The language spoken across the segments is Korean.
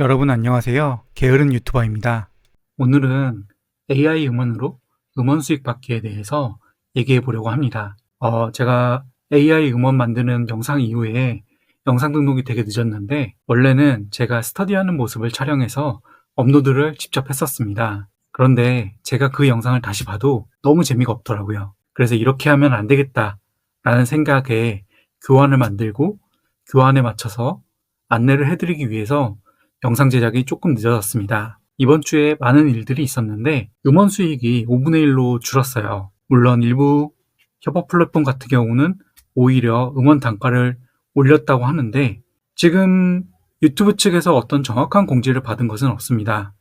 여러분 안녕하세요. 게으른 유튜버입니다. 오늘은 AI 음원으로 음원 수익 받기에 대해서 얘기해 보려고 합니다. 어, 제가 AI 음원 만드는 영상 이후에 영상 등록이 되게 늦었는데 원래는 제가 스터디하는 모습을 촬영해서 업로드를 직접 했었습니다. 그런데 제가 그 영상을 다시 봐도 너무 재미가 없더라고요. 그래서 이렇게 하면 안 되겠다 라는 생각에 교환을 만들고 교환에 맞춰서 안내를 해드리기 위해서 영상 제작이 조금 늦어졌습니다. 이번 주에 많은 일들이 있었는데 음원 수익이 5분의 1로 줄었어요. 물론 일부 협업 플랫폼 같은 경우는 오히려 음원 단가를 올렸다고 하는데 지금 유튜브 측에서 어떤 정확한 공지를 받은 것은 없습니다.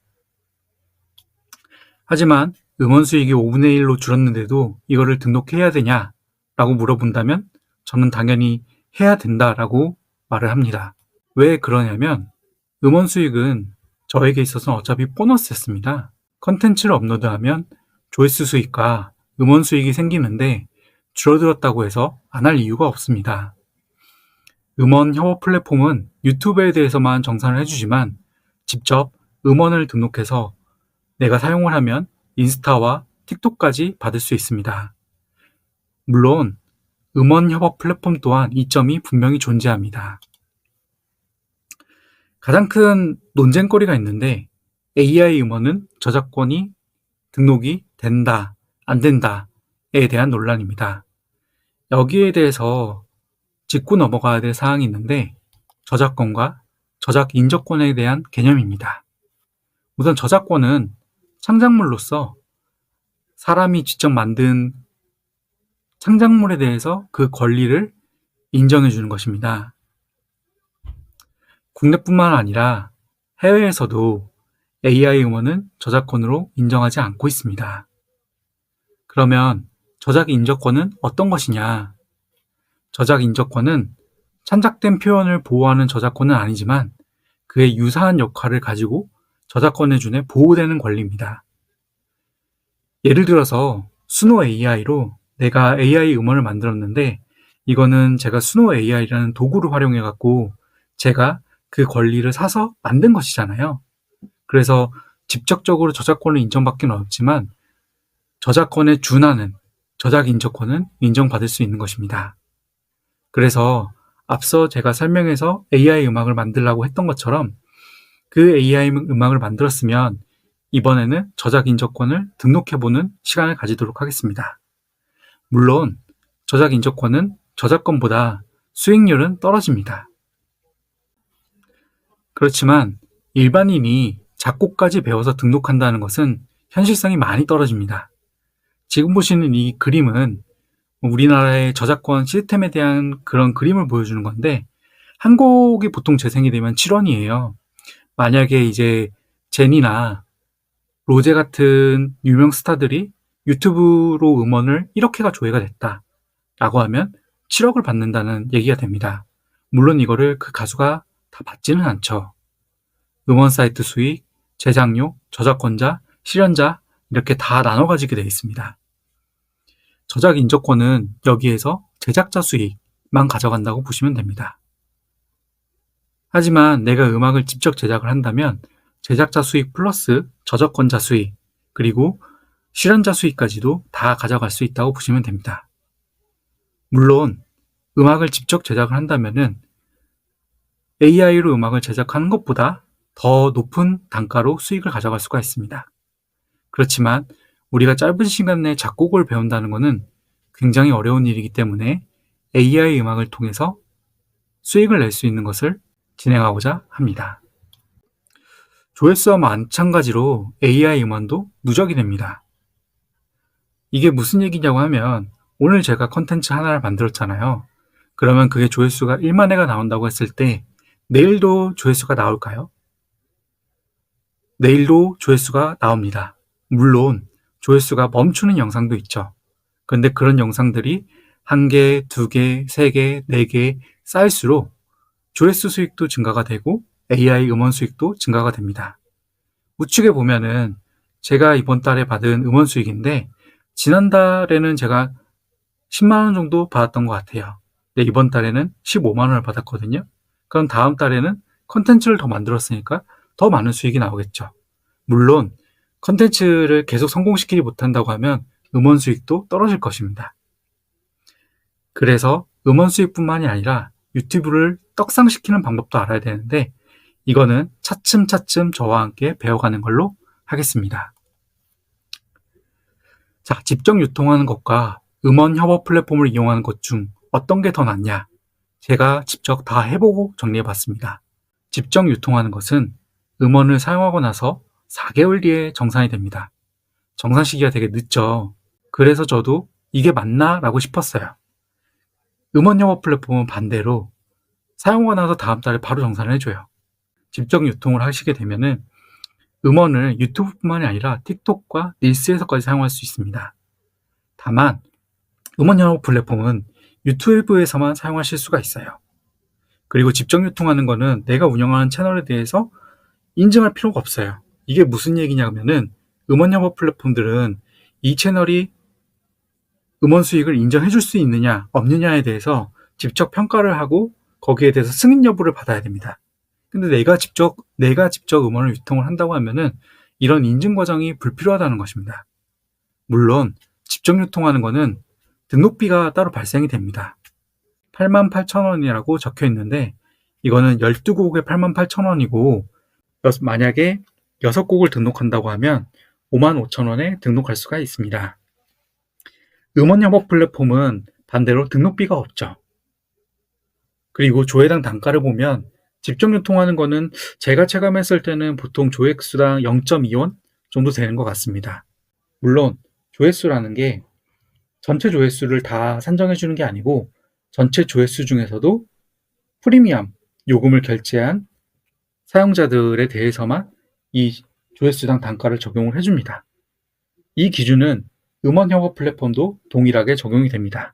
하지만 음원 수익이 5분의 1로 줄었는데도 이거를 등록해야 되냐? 라고 물어본다면 저는 당연히 해야 된다라고 말을 합니다. 왜 그러냐면 음원 수익은 저에게 있어서는 어차피 보너스였습니다. 컨텐츠를 업로드하면 조회수 수익과 음원 수익이 생기는데 줄어들었다고 해서 안 할 이유가 없습니다. 음원 협업 플랫폼은 유튜브에 대해서만 정산을 해주지만 직접 음원을 등록해서 내가 사용을 하면 인스타와 틱톡까지 받을 수 있습니다. 물론 음원 협업 플랫폼 또한 이점이 분명히 존재합니다. 가장 큰 논쟁거리가 있는데 AI 음원은 저작권이 등록이 된다, 안 된다에 대한 논란입니다. 여기에 대해서 짚고 넘어가야 될 사항이 있는데 저작권과 저작 인적권에 대한 개념입니다. 우선 저작권은 창작물로서 사람이 직접 만든 창작물에 대해서 그 권리를 인정해 주는 것입니다. 국내뿐만 아니라 해외에서도 AI 음원은 저작권으로 인정하지 않고 있습니다. 그러면 저작 인적권은 어떤 것이냐? 저작 인적권은 창작된 표현을 보호하는 저작권은 아니지만 그의 유사한 역할을 가지고 저작권에 준해 보호되는 권리입니다. 예를 들어서 수노 AI로 내가 AI 음원을 만들었는데 이거는 제가 수노 AI라는 도구를 활용해 갖고 제가 그 권리를 사서 만든 것이잖아요. 그래서 직접적으로 저작권을 인정받기는 어렵지만 저작권에 준하는 저작 인적권은 인정받을 수 있는 것입니다. 그래서 앞서 제가 설명해서 AI 음악을 만들라고 했던 것처럼 그 AI 음악을 만들었으면 이번에는 저작 인적권을 등록해보는 시간을 가지도록 하겠습니다. 물론 저작 인적권은 저작권보다 수익률은 떨어집니다. 그렇지만 일반인이 작곡까지 배워서 등록한다는 것은 현실성이 많이 떨어집니다. 지금 보시는 이 그림은 우리나라의 저작권 시스템에 대한 그런 그림을 보여주는 건데 한 곡이 보통 재생이 되면 7원이에요. 만약에 이제 제니나 로제 같은 유명 스타들이 유튜브로 음원을 1억회가 조회가 됐다. 라고 하면 7억을 받는다는 얘기가 됩니다. 물론 이거를 그 가수가 다 받지는 않죠. 음원 사이트 수익, 제작료, 저작권자, 실현자 이렇게 다 나눠 가지게 되어 있습니다. 저작 인적권은 여기에서 제작자 수익만 가져간다고 보시면 됩니다. 하지만 내가 음악을 직접 제작을 한다면 제작자 수익 플러스 저작권자 수익 그리고 실현자 수익까지도 다 가져갈 수 있다고 보시면 됩니다. 물론 음악을 직접 제작을 한다면은 AI로 음악을 제작하는 것보다 더 높은 단가로 수익을 가져갈 수가 있습니다. 그렇지만 우리가 짧은 시간 내에 작곡을 배운다는 것은 굉장히 어려운 일이기 때문에 AI 음악을 통해서 수익을 낼 수 있는 것을 진행하고자 합니다. 조회수와 마찬가지로 AI 음원도 누적이 됩니다. 이게 무슨 얘기냐고 하면 오늘 제가 컨텐츠 하나를 만들었잖아요. 그러면 그게 조회수가 1만 회가 나온다고 했을 때 내일도 조회수가 나올까요? 내일도 조회수가 나옵니다. 물론 조회수가 멈추는 영상도 있죠. 그런데 그런 영상들이 한 개, 두 개, 세 개, 네 개 쌓일수록 조회수 수익도 증가가 되고 AI 음원 수익도 증가가 됩니다. 우측에 보면은 제가 이번 달에 받은 음원 수익인데 지난달에는 제가 10만원 정도 받았던 것 같아요. 근데 이번 달에는 15만원을 받았거든요. 그럼 다음 달에는 컨텐츠를 더 만들었으니까 더 많은 수익이 나오겠죠. 물론 컨텐츠를 계속 성공시키지 못한다고 하면 음원 수익도 떨어질 것입니다. 그래서 음원 수익뿐만이 아니라 유튜브를 떡상시키는 방법도 알아야 되는데 이거는 차츰차츰 저와 함께 배워가는 걸로 하겠습니다. 자, 직접 유통하는 것과 음원 협업 플랫폼을 이용하는 것 중 어떤 게 더 낫냐? 제가 직접 다 해보고 정리해봤습니다. 직접 유통하는 것은 음원을 사용하고 나서 4개월 뒤에 정산이 됩니다. 정산 시기가 되게 늦죠. 그래서 저도 이게 맞나? 라고 싶었어요. 음원 영업 플랫폼은 반대로 사용하고 나서 다음 달에 바로 정산을 해줘요. 직접 유통을 하시게 되면은 음원을 유튜브뿐만이 아니라 틱톡과 릴스에서까지 사용할 수 있습니다. 다만 음원 영업 플랫폼은 유튜브에서만 사용하실 수가 있어요. 그리고 직접 유통하는 거는 내가 운영하는 채널에 대해서 인증할 필요가 없어요. 이게 무슨 얘기냐면은 음원 영업 플랫폼들은 이 채널이 음원 수익을 인정해 줄 수 있느냐 없느냐에 대해서 직접 평가를 하고 거기에 대해서 승인 여부를 받아야 됩니다. 근데 내가 직접 내가 직접 음원을 유통을 한다고 하면은 이런 인증 과정이 불필요하다는 것입니다. 물론 직접 유통하는 거는 등록비가 따로 발생이 됩니다. 88,000원이라고 적혀 있는데 이거는 12곡에 88,000원이고 만약에 6곡을 등록한다고 하면 55,000원에 등록할 수가 있습니다. 음원 협업 플랫폼은 반대로 등록비가 없죠. 그리고 조회당 단가를 보면 직접 유통하는 거는 제가 체감했을 때는 보통 조회수당 0.2원 정도 되는 것 같습니다. 물론 조회수라는 게 전체 조회수를 다 산정해 주는 게 아니고 전체 조회수 중에서도 프리미엄 요금을 결제한 사용자들에 대해서만 이 조회수당 단가를 적용을 해줍니다. 이 기준은 음원 협업 플랫폼도 동일하게 적용이 됩니다.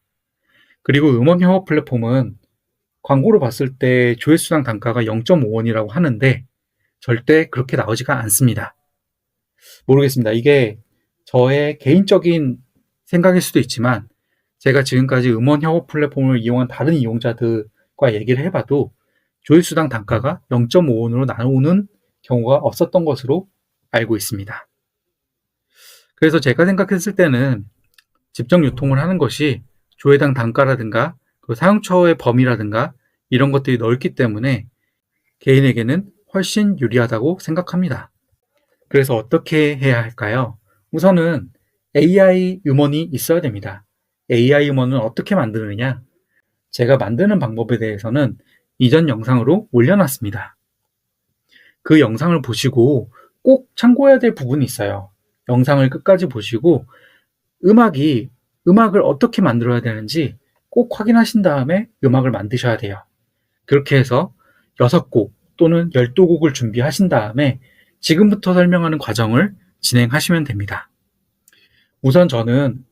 그리고 음원 협업 플랫폼은 광고를 봤을 때 조회수당 단가가 0.5원이라고 하는데 절대 그렇게 나오지가 않습니다. 모르겠습니다. 이게 저의 개인적인 생각일 수도 있지만 제가 지금까지 음원 협업 플랫폼을 이용한 다른 이용자들과 얘기를 해봐도 조회수당 단가가 0.5원으로 나오는 경우가 없었던 것으로 알고 있습니다. 그래서 제가 생각했을 때는 집정 유통을 하는 것이 조회당 단가라든가 그 사용처의 범위라든가 이런 것들이 넓기 때문에 개인에게는 훨씬 유리하다고 생각합니다. 그래서 어떻게 해야 할까요? 우선은 AI 음원이 있어야 됩니다. AI 음원은 어떻게 만드느냐? 제가 만드는 방법에 대해서는 이전 영상으로 올려놨습니다. 그 영상을 보시고 꼭 참고해야 될 부분이 있어요. 영상을 끝까지 보시고 음악이 음악을 어떻게 만들어야 되는지 꼭 확인하신 다음에 음악을 만드셔야 돼요. 그렇게 해서 6곡 또는 12곡을 준비하신 다음에 지금부터 설명하는 과정을 진행하시면 됩니다. 우선 저는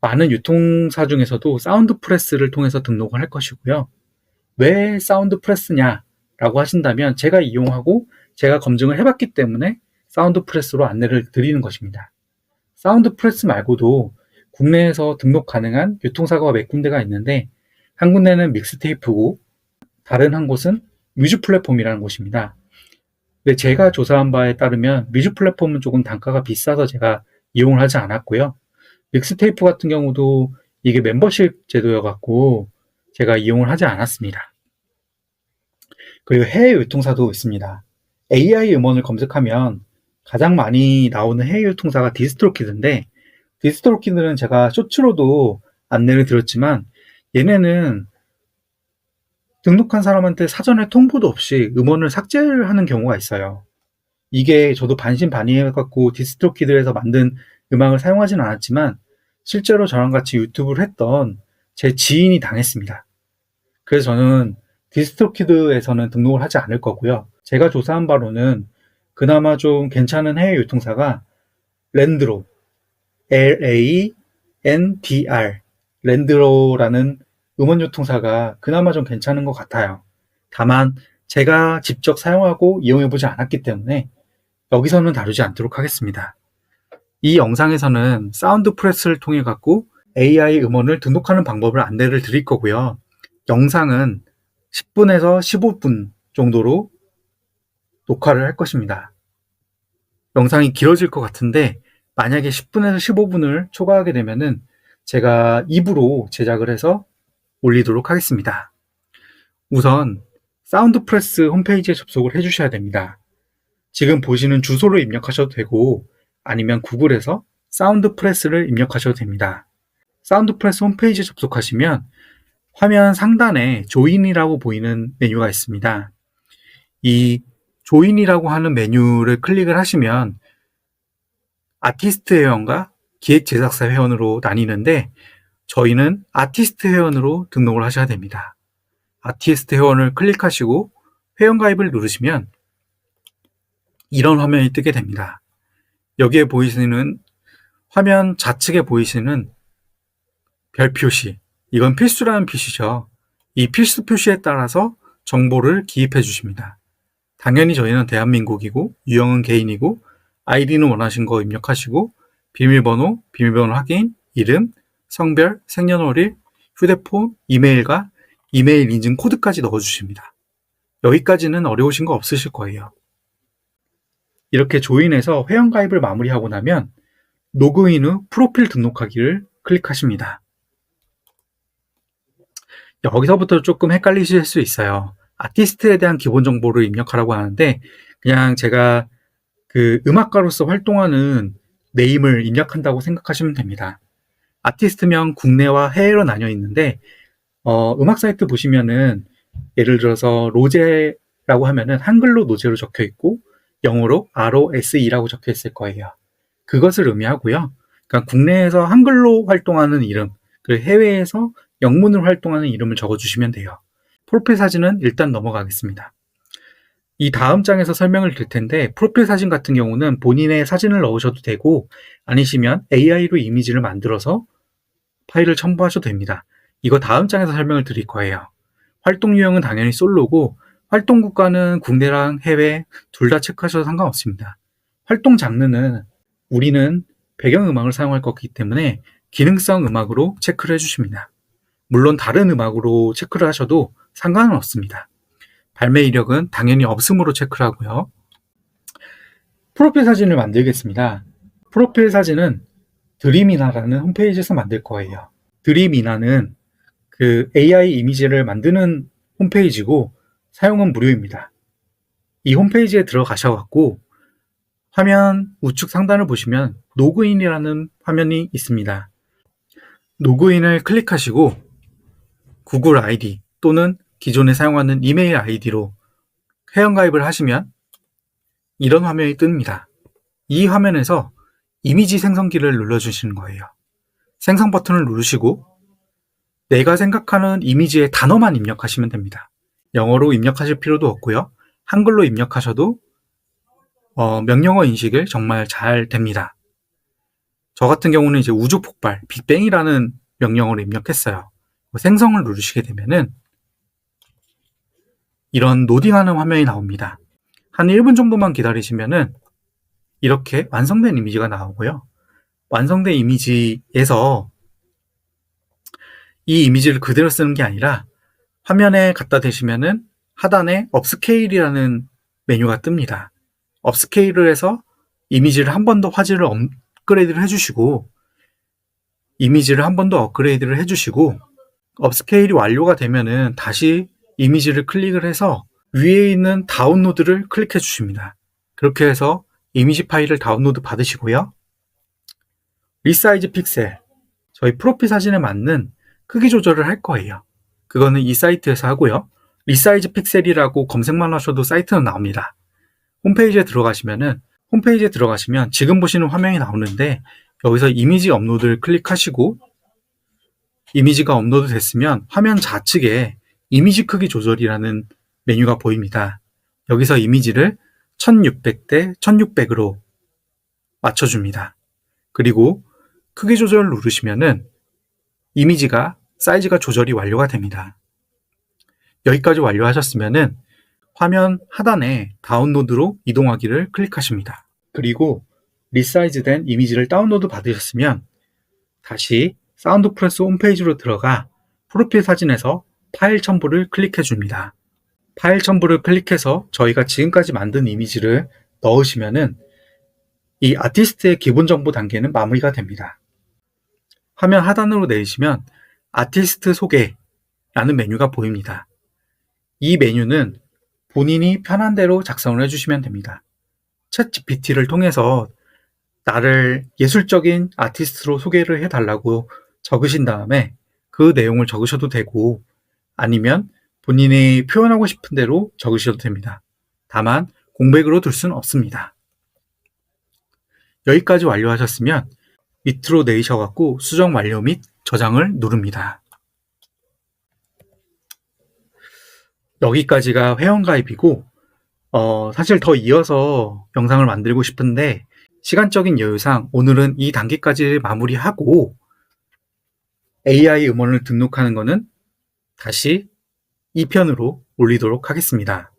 많은 유통사 중에서도 사운드 프레스를 통해서 등록을 할 것이고요. 왜 사운드 프레스냐라고 하신다면 제가 이용하고 제가 검증을 해봤기 때문에 사운드 프레스로 안내를 드리는 것입니다. 사운드 프레스 말고도 국내에서 등록 가능한 유통사가 몇 군데가 있는데 한 군데는 믹스테이프고 다른 한 곳은 뮤직 플랫폼이라는 곳입니다. 근데 제가 조사한 바에 따르면 뮤직 플랫폼은 조금 단가가 비싸서 제가 이용을 하지 않았고요. 믹스테이프 같은 경우도 이게 멤버십 제도여갖고 제가 이용을 하지 않았습니다. 그리고 해외 유통사도 있습니다. AI 음원을 검색하면 가장 많이 나오는 해외 유통사가 디스트로키드인데 디스트로키드는 제가 쇼츠로도 안내를 드렸지만 얘네는 등록한 사람한테 사전에 통보도 없이 음원을 삭제를 하는 경우가 있어요. 이게 저도 반신반의해갖고 디스트로키드에서 만든 음악을 사용하지는 않았지만 실제로 저랑 같이 유튜브를 했던 제 지인이 당했습니다. 그래서 저는 디스트로키드에서는 등록을 하지 않을 거고요. 제가 조사한 바로는 그나마 좀 괜찮은 해외 유통사가 랜드로 L-A-N-D-R 랜드로라는 음원 유통사가 그나마 좀 괜찮은 것 같아요. 다만 제가 직접 사용하고 이용해보지 않았기 때문에 여기서는 다루지 않도록 하겠습니다. 이 영상에서는 사운드 프레스를 통해 갖고 AI 음원을 등록하는 방법을 안내를 드릴 거고요. 영상은 10분에서 15분 정도로 녹화를 할 것입니다. 영상이 길어질 것 같은데 만약에 10분에서 15분을 초과하게 되면은 제가 입으로 제작을 해서 올리도록 하겠습니다. 우선 사운드 프레스 홈페이지에 접속을 해주셔야 됩니다. 지금 보시는 주소로 입력하셔도 되고 아니면 구글에서 사운드 프레스를 입력하셔도 됩니다. 사운드 프레스 홈페이지에 접속하시면 화면 상단에 조인이라고 보이는 메뉴가 있습니다. 이 조인이라고 하는 메뉴를 클릭을 하시면 아티스트 회원과 기획 제작사 회원으로 나뉘는데 저희는 아티스트 회원으로 등록을 하셔야 됩니다. 아티스트 회원을 클릭하시고 회원 가입을 누르시면 이런 화면이 뜨게 됩니다. 여기에 보이시는 화면 좌측에 보이시는 별 표시 이건 필수라는 표시죠. 이 필수 표시에 따라서 정보를 기입해 주십니다. 당연히 저희는 대한민국이고 유형은 개인이고 아이디는 원하신 거 입력하시고 비밀번호, 비밀번호 확인, 이름, 성별, 생년월일, 휴대폰, 이메일과 이메일 인증 코드까지 넣어주십니다. 여기까지는 어려우신 거 없으실 거예요. 이렇게 조인해서 회원가입을 마무리하고 나면 로그인 후 프로필 등록하기를 클릭하십니다. 여기서부터 조금 헷갈리실 수 있어요. 아티스트에 대한 기본 정보를 입력하라고 하는데 그냥 제가 그 음악가로서 활동하는 네임을 입력한다고 생각하시면 됩니다. 아티스트명 국내와 해외로 나뉘어 있는데 어, 음악 사이트 보시면은 예를 들어서 로제라고 하면은 한글로 노제로 적혀 있고 영어로 ROSE라고 적혀 있을 거예요. 그것을 의미하고요. 그러니까 국내에서 한글로 활동하는 이름, 그리고 해외에서 영문으로 활동하는 이름을 적어주시면 돼요. 프로필 사진은 일단 넘어가겠습니다. 이 다음 장에서 설명을 드릴 텐데 프로필 사진 같은 경우는 본인의 사진을 넣으셔도 되고 아니시면 AI로 이미지를 만들어서 파일을 첨부하셔도 됩니다. 이거 다음 장에서 설명을 드릴 거예요. 활동 유형은 당연히 솔로고 활동 국가는 국내랑 해외 둘 다 체크하셔도 상관없습니다. 활동 장르는 우리는 배경음악을 사용할 거기 때문에 기능성 음악으로 체크를 해주십니다. 물론 다른 음악으로 체크를 하셔도 상관은 없습니다. 발매 이력은 당연히 없음으로 체크를 하고요. 프로필 사진을 만들겠습니다. 프로필 사진은 드림이나라는 홈페이지에서 만들 거예요. 드림이나는 그 AI 이미지를 만드는 홈페이지고 사용은 무료입니다. 이 홈페이지에 들어가셔갖고 화면 우측 상단을 보시면 로그인이라는 화면이 있습니다. 로그인을 클릭하시고 구글 아이디 또는 기존에 사용하는 이메일 아이디로 회원가입을 하시면 이런 화면이 뜹니다. 이 화면에서 이미지 생성기를 눌러주시는 거예요. 생성 버튼을 누르시고 내가 생각하는 이미지의 단어만 입력하시면 됩니다. 영어로 입력하실 필요도 없고요. 한글로 입력하셔도 어, 명령어 인식을 정말 잘 됩니다. 저 같은 경우는 이제 우주 폭발, 빅뱅이라는 명령어를 입력했어요. 생성을 누르시게 되면은 이런 노딩하는 화면이 나옵니다. 한 1분 정도만 기다리시면은 이렇게 완성된 이미지가 나오고요. 완성된 이미지에서 이 이미지를 그대로 쓰는 게 아니라 화면에 갖다 대시면은 하단에 업스케일이라는 메뉴가 뜹니다. 업스케일을 해서 이미지를 한 번 더 화질을 업그레이드를 해주시고 이미지를 한 번 더 업그레이드를 해주시고 업스케일이 완료가 되면은 다시 이미지를 클릭을 해서 위에 있는 다운로드를 클릭해 주십니다. 그렇게 해서 이미지 파일을 다운로드 받으시고요. 리사이즈 픽셀 저희 프로필 사진에 맞는 크기 조절을 할 거예요. 그거는 이 사이트에서 하고요. 리사이즈 픽셀이라고 검색만 하셔도 사이트는 나옵니다. 홈페이지에 들어가시면은 홈페이지에 들어가시면 지금 보시는 화면이 나오는데 여기서 이미지 업로드를 클릭하시고 이미지가 업로드 됐으면 화면 좌측에 이미지 크기 조절이라는 메뉴가 보입니다. 여기서 이미지를 1600대 1600으로 맞춰줍니다. 그리고 크기 조절을 누르시면은 이미지가 사이즈가 조절이 완료가 됩니다. 여기까지 완료하셨으면은 화면 하단에 다운로드로 이동하기를 클릭하십니다. 그리고 리사이즈된 이미지를 다운로드 받으셨으면 다시 사운드 프레스 홈페이지로 들어가 프로필 사진에서 파일 첨부를 클릭해 줍니다. 파일 첨부를 클릭해서 저희가 지금까지 만든 이미지를 넣으시면은 이 아티스트의 기본 정보 단계는 마무리가 됩니다. 화면 하단으로 내리시면 아티스트 소개라는 메뉴가 보입니다. 이 메뉴는 본인이 편한 대로 작성을 해주시면 됩니다. 챗 GPT를 통해서 나를 예술적인 아티스트로 소개를 해달라고 적으신 다음에 그 내용을 적으셔도 되고 아니면 본인이 표현하고 싶은 대로 적으셔도 됩니다. 다만 공백으로 둘 수는 없습니다. 여기까지 완료하셨으면 밑으로 내리셔갖고 수정 완료 및 저장을 누릅니다. 여기까지가 회원가입이고 어, 사실 더 이어서 영상을 만들고 싶은데 시간적인 여유상 오늘은 이 단계까지 마무리하고 AI 음원을 등록하는 거는 다시 2편으로 올리도록 하겠습니다.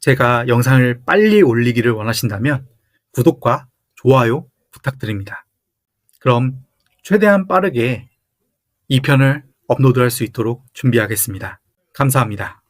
제가 영상을 빨리 올리기를 원하신다면 구독과 좋아요 부탁드립니다. 그럼 최대한 빠르게 2편을 업로드할 수 있도록 준비하겠습니다. 감사합니다.